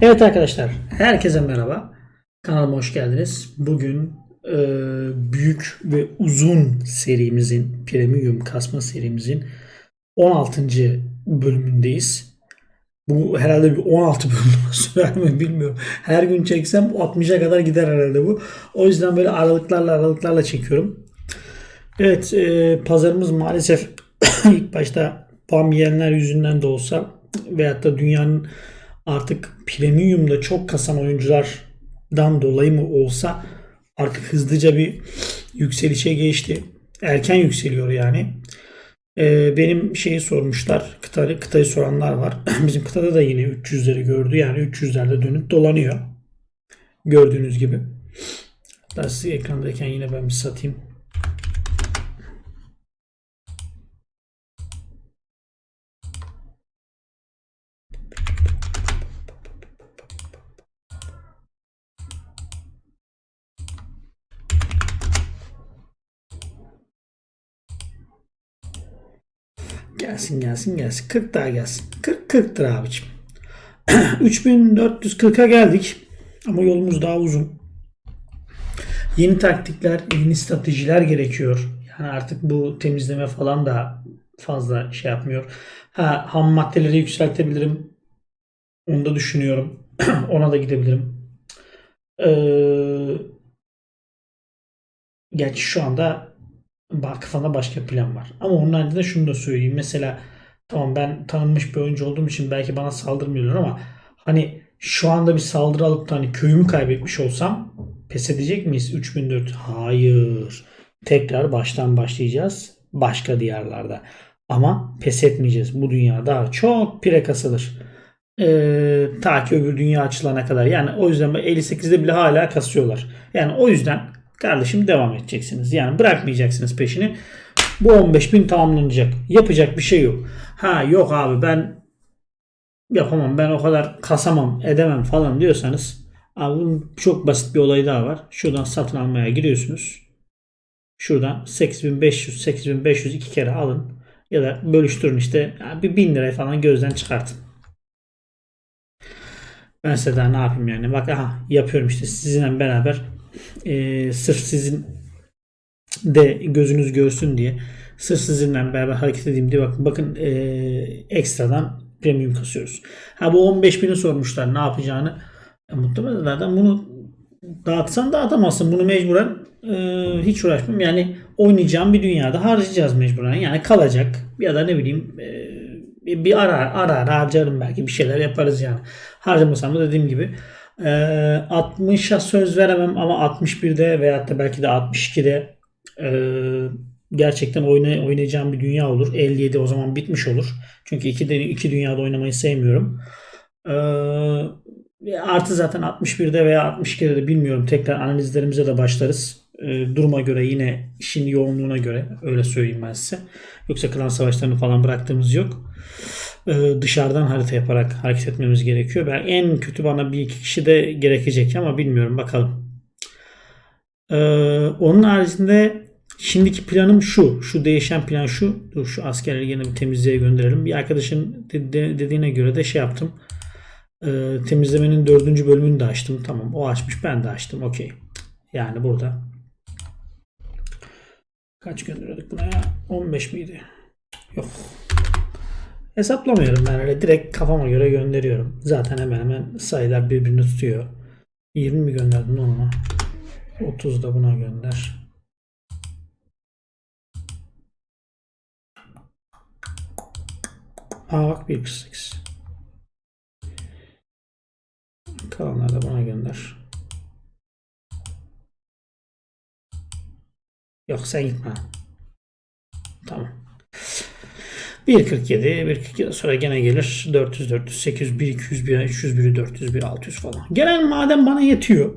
Evet arkadaşlar, herkese merhaba. Kanalıma hoş geldiniz. Bugün e, büyük ve uzun serimizin, premium kasma serimizin 16. bölümündeyiz. Bu herhalde bir 16 bölüm sürer mi bilmiyorum. Her gün çeksem 60'a kadar gider herhalde bu. O yüzden böyle aralıklarla aralıklarla çekiyorum. Evet, e, pazarımız maalesef ilk başta bam yüzünden de olsa veyahut da dünyanın artık premium'da çok kasan oyunculardan dolayı mı olsa artık hızlıca bir yükselişe geçti. Erken yükseliyor yani. Ee, benim şeyi sormuşlar. Kıtayı, kıtayı soranlar var. Bizim kıtada da yine 300'leri gördü. Yani 300'lerde dönüp dolanıyor. Gördüğünüz gibi. Hatta siz ekrandayken yine ben bir satayım. Gelsin gelsin gelsin. 40 daha gelsin. 40 40 lira abicim. 3440'a geldik. Ama yolumuz daha uzun. Yeni taktikler, yeni stratejiler gerekiyor. Yani artık bu temizleme falan da fazla şey yapmıyor. Ha, ham maddeleri yükseltebilirim. Onu da düşünüyorum. Ona da gidebilirim. Ee, gerçi şu anda Bak kafamda başka plan var. Ama onun haricinde şunu da söyleyeyim. Mesela tamam ben tanınmış bir oyuncu olduğum için belki bana saldırmıyorlar ama hani şu anda bir saldırı alıp da hani köyümü kaybetmiş olsam pes edecek miyiz 3004? Hayır. Tekrar baştan başlayacağız. Başka diyarlarda. Ama pes etmeyeceğiz. Bu dünya daha çok pire kasılır. Ee, ta ki öbür dünya açılana kadar. Yani o yüzden 58'de bile hala kasıyorlar. Yani o yüzden Kardeşim devam edeceksiniz. Yani bırakmayacaksınız peşini. Bu 15 bin tamamlanacak. Yapacak bir şey yok. Ha yok abi ben yapamam ben o kadar kasamam edemem falan diyorsanız abi çok basit bir olayı daha var. Şuradan satın almaya giriyorsunuz. Şuradan 8500 8500 iki kere alın ya da bölüştürün işte bir 1000 liraya falan gözden çıkartın. Ben size daha ne yapayım yani. Bak aha yapıyorum işte sizinle beraber e, sırf sizin de gözünüz görsün diye sırf sizinle beraber hareket edeyim diye bakın bakın e, ekstradan premium kasıyoruz. Ha bu 15 bini sormuşlar ne yapacağını. E, muhtemelen zaten bunu dağıtsan dağıtamazsın. Bunu mecburen e, hiç uğraşmam. Yani oynayacağım bir dünyada harcayacağız mecburen. Yani kalacak ya da ne bileyim e, bir ara ara ara harcarım belki bir şeyler yaparız yani. Harcamasam da dediğim gibi 60'a ee, söz veremem ama 61'de veyahut da belki de 62'de e, gerçekten oyna, oynayacağım bir dünya olur. 57 o zaman bitmiş olur. Çünkü iki, iki dünyada oynamayı sevmiyorum. Ee, artı zaten 61'de veya 62'de de bilmiyorum. Tekrar analizlerimize de başlarız. Ee, duruma göre yine işin yoğunluğuna göre öyle söyleyeyim ben size. Yoksa klan savaşlarını falan bıraktığımız yok. E, dışarıdan harita yaparak hareket etmemiz gerekiyor. Ben en kötü bana bir iki kişi de gerekecek ama bilmiyorum bakalım. E, onun haricinde şimdiki planım şu. Şu değişen plan şu. Dur şu askerleri yine bir temizliğe gönderelim. Bir arkadaşın dediğine göre de şey yaptım. E, temizlemenin dördüncü bölümünü de açtım. Tamam o açmış ben de açtım. Okey. Yani burada kaç gönderiyorduk buna ya? 15 miydi? Yok. Hesaplamıyorum ben öyle direkt kafama göre gönderiyorum. Zaten hemen hemen sayılar birbirini tutuyor. 20 mi gönderdin ona? 30 da buna gönder. Aa bak 1.48. Kalanları da buna gönder. Yok sen gitme. Tamam. 1.47, 1.47 sonra gene gelir 400, 400, 800, 1, 200, 1, 300, 1, 400, 1, 600 falan. Genel madem bana yetiyor.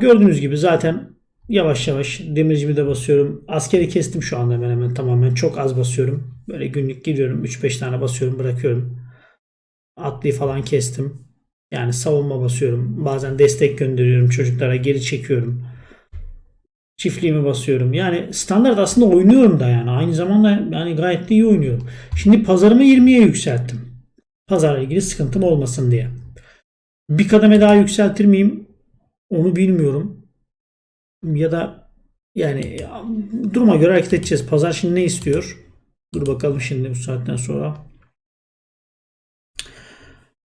Gördüğünüz gibi zaten yavaş yavaş demircimi de basıyorum. Askeri kestim şu anda hemen hemen tamamen. Çok az basıyorum. Böyle günlük gidiyorum. 3-5 tane basıyorum bırakıyorum. Atlıyı falan kestim. Yani savunma basıyorum. Bazen destek gönderiyorum çocuklara geri çekiyorum çiftliğimi basıyorum. Yani standart aslında oynuyorum da yani. Aynı zamanda yani gayet de iyi oynuyorum. Şimdi pazarımı 20'ye yükselttim. Pazarla ilgili sıkıntım olmasın diye. Bir kademe daha yükseltir miyim? Onu bilmiyorum. Ya da yani duruma göre hareket edeceğiz. Pazar şimdi ne istiyor? Dur bakalım şimdi bu saatten sonra.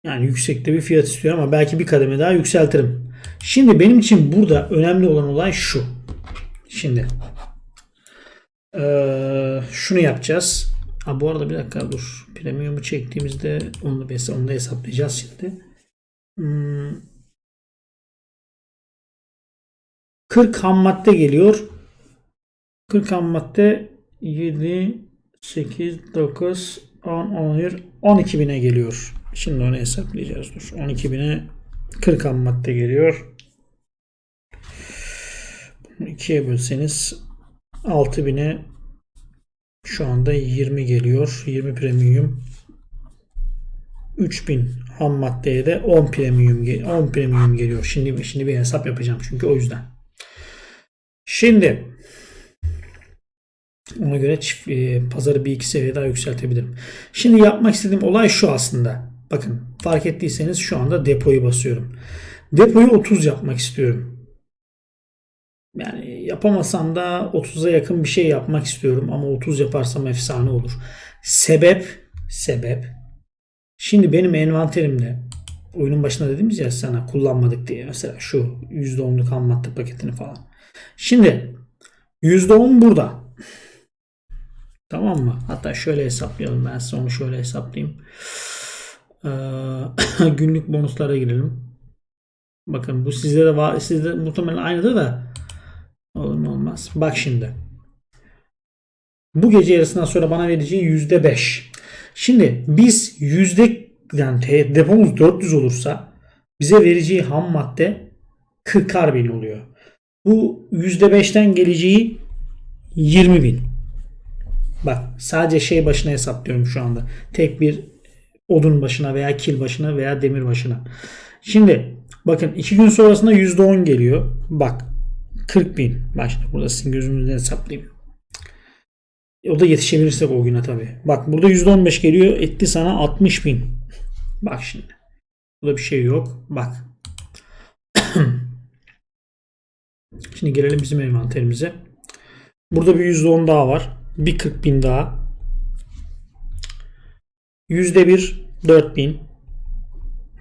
Yani yüksekte bir fiyat istiyor ama belki bir kademe daha yükseltirim. Şimdi benim için burada önemli olan olay şu. Şimdi eee, şunu yapacağız. Ha, bu arada bir dakika dur. Premium'u çektiğimizde onu, onu da hesaplayacağız şimdi. Hmm. 40 ham madde geliyor. 40 ham madde 7, 8, 9, 10, 11, 12 bine geliyor. Şimdi onu hesaplayacağız. Dur. 12 bine 40 ham madde geliyor. Bunu ikiye bölseniz 6 bine şu anda 20 geliyor. 20 premium. 3000 ham maddeye de 10 premium ge- 10 premium geliyor. Şimdi şimdi bir hesap yapacağım çünkü o yüzden. Şimdi ona göre çift, e, pazarı bir iki seviye daha yükseltebilirim. Şimdi yapmak istediğim olay şu aslında. Bakın fark ettiyseniz şu anda depoyu basıyorum. Depoyu 30 yapmak istiyorum. Yani yapamasam da 30'a yakın bir şey yapmak istiyorum ama 30 yaparsam efsane olur. Sebep sebep Şimdi benim envanterimde oyunun başında dediğimiz ya sana kullanmadık diye mesela şu %10'luk ham madde paketini falan. Şimdi %10 burada. Tamam mı? Hatta şöyle hesaplayalım. Ben size onu şöyle hesaplayayım. Ee, günlük bonuslara girelim. Bakın bu sizde de var. Sizde muhtemelen aynıdır da olmaz. Bak şimdi. Bu gece yarısından sonra bana vereceği %5. Şimdi biz yüzde yani depomuz 400 olursa bize vereceği ham madde 40'ar bin oluyor. Bu %5'ten geleceği 20 bin. Bak sadece şey başına hesaplıyorum şu anda. Tek bir odun başına veya kil başına veya demir başına. Şimdi bakın 2 gün sonrasında %10 geliyor. Bak 40 bin. Şimdi burada sizin gözünüzden hesaplayayım. E, O da yetişebilirsek o güne tabi. Bak burada %15 geliyor. Etti sana 60 bin. Bak şimdi. Burada bir şey yok. Bak. şimdi gelelim bizim envanterimize. Burada bir %10 daha var. Bir 40 bin daha. %1 4 bin.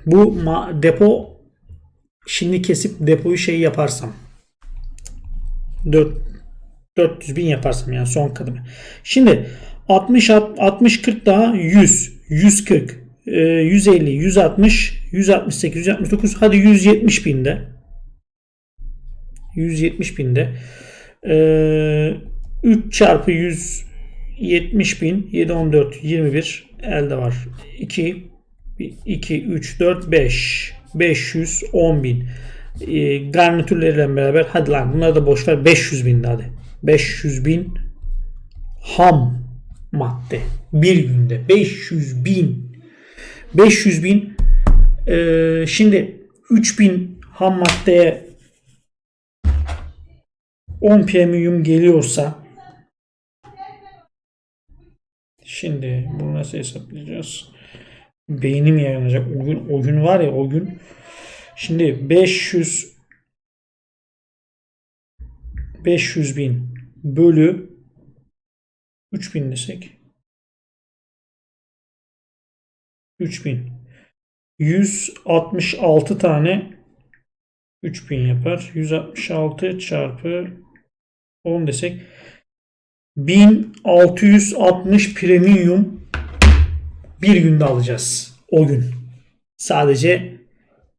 Bu depo şimdi kesip depoyu şey yaparsam 4 400 bin yaparsam yani son kademe. Şimdi 60 60 40 daha 100 140 e, 150 160 168 169 hadi 170 binde. 170 binde. E, 3 çarpı 170 bin 7 14 21 elde var. 2 2 3 4 5 510 bin e, garnitürleriyle beraber hadi lan bunları da boş ver 500 bin hadi. 500 bin ham madde bir günde 500 bin. 500 bin e, şimdi 3000 ham maddeye 10 premium geliyorsa şimdi bunu nasıl hesaplayacağız? Beynim yanacak o gün, o gün var ya o gün şimdi 500 500 bin bölü 3000 desek 3000 166 tane 3000 yapar. 166 çarpı 10 desek 1660 premium bir günde alacağız. O gün. Sadece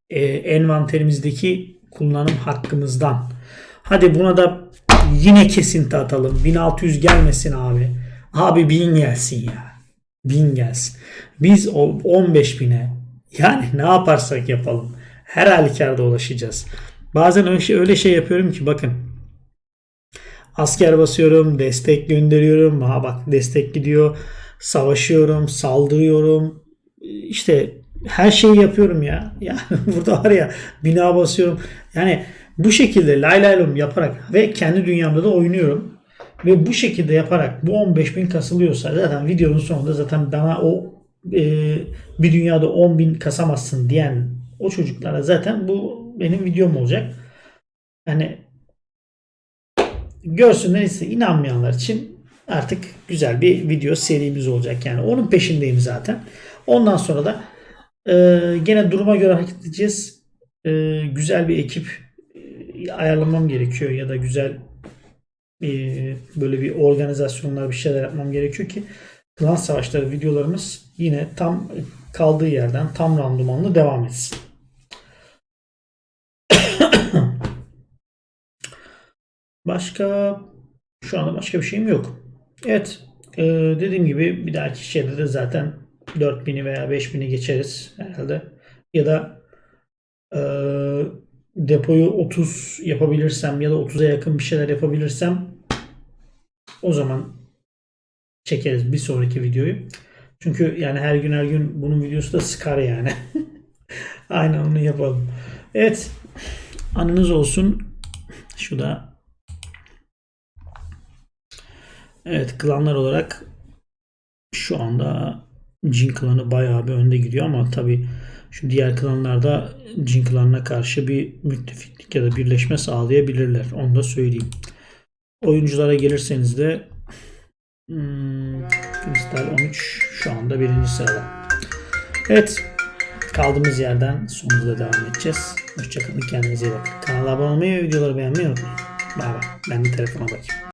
e, envanterimizdeki kullanım hakkımızdan. Hadi buna da yine kesinti atalım. 1600 gelmesin abi. Abi 1000 gelsin ya. 1000 gelsin. Biz o 15 bine yani ne yaparsak yapalım her halükarda ulaşacağız. Bazen öyle şey, şey yapıyorum ki bakın asker basıyorum, destek gönderiyorum. Ha bak destek gidiyor. Savaşıyorum, saldırıyorum. İşte her şeyi yapıyorum ya. Yani burada var ya bina basıyorum. Yani bu şekilde lay lay yaparak ve kendi dünyamda da oynuyorum. Ve bu şekilde yaparak bu 15.000 kasılıyorsa zaten videonun sonunda zaten bana o e, bir dünyada 10.000 kasamazsın diyen o çocuklara zaten bu benim videom olacak. Yani görsünler ise inanmayanlar için artık güzel bir video serimiz olacak. Yani onun peşindeyim zaten. Ondan sonra da e, gene duruma göre hareket edeceğiz. E, güzel bir ekip e, ayarlamam gerekiyor ya da güzel e, böyle bir organizasyonlar bir şeyler yapmam gerekiyor ki Klan Savaşları videolarımız yine tam kaldığı yerden tam randımanlı devam etsin. Başka şu anda başka bir şeyim yok. Evet e, dediğim gibi bir dahaki şeyde de zaten 4000'i veya 5000'i geçeriz herhalde. Ya da e, depoyu 30 yapabilirsem ya da 30'a yakın bir şeyler yapabilirsem o zaman çekeriz bir sonraki videoyu. Çünkü yani her gün her gün bunun videosu da sıkar yani. Aynen onu yapalım. Evet. Anınız olsun. Şu da Evet klanlar olarak şu anda Jin klanı bayağı bir önde gidiyor ama tabi şu diğer klanlarda Jin klanına karşı bir müttefiklik ya da birleşme sağlayabilirler. Onu da söyleyeyim. Oyunculara gelirseniz de hmm, Kristal 13 şu anda birinci sırada. Evet kaldığımız yerden sonunda devam edeceğiz. Hoşçakalın kendinize iyi bakın. Kanala abone olmayı ve videoları beğenmeyi unutmayın. Bay bay. Ben de telefona bakayım.